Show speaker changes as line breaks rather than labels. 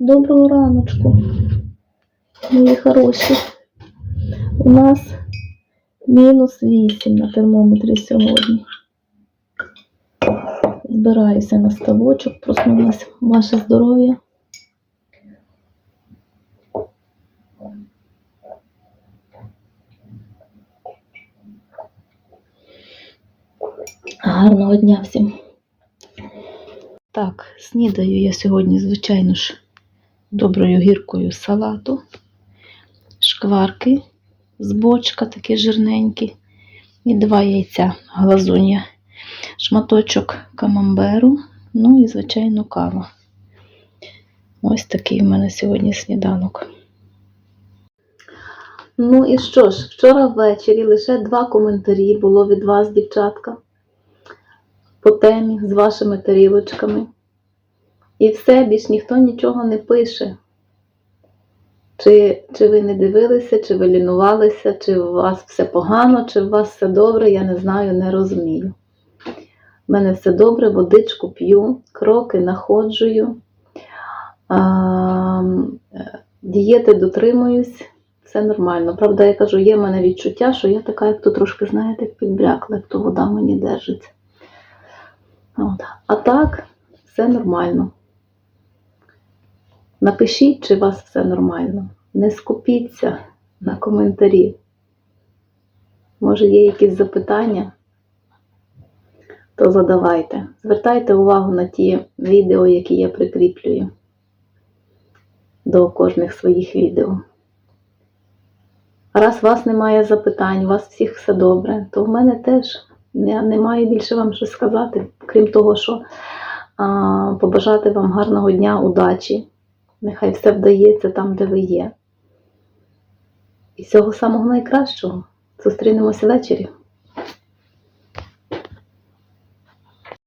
Доброго раночку, мої хороші. У нас мінус 8 на термометрі сьогодні. Збираюся на ставочок, проснулася. Ваше здоров'я. Гарного дня всім. Так, снідаю я сьогодні, звичайно ж, доброю гіркою салату, шкварки з бочка, такі жирненькі, і два яйця глазун'я, шматочок камамберу, ну і, звичайно, кава. Ось такий в мене сьогодні сніданок. Ну і що ж, вчора ввечері лише два коментарі було від вас, дівчатка, по темі з вашими тарілочками. І все, більш ніхто нічого не пише. Чи, чи ви не дивилися, чи ви лінувалися, чи у вас все погано, чи у вас все добре, я не знаю, не розумію. У мене все добре, водичку п'ю, кроки находжую, а, дієти дотримуюсь, все нормально. Правда, я кажу, є в мене відчуття, що я така, як то трошки, знаєте, як підбрякла, як то вода мені держиться. От. А так, все нормально. Напишіть, чи у вас все нормально. Не скупіться на коментарі. Може, є якісь запитання, то задавайте. Звертайте увагу на ті відео, які я прикріплюю до кожних своїх відео. Раз у вас немає запитань, у вас всіх все добре, то в мене теж я не маю більше вам що сказати, крім того, що а, побажати вам гарного дня, удачі. Нехай все вдається там, де ви є. І всього самого найкращого. Зустрінемося ввечері.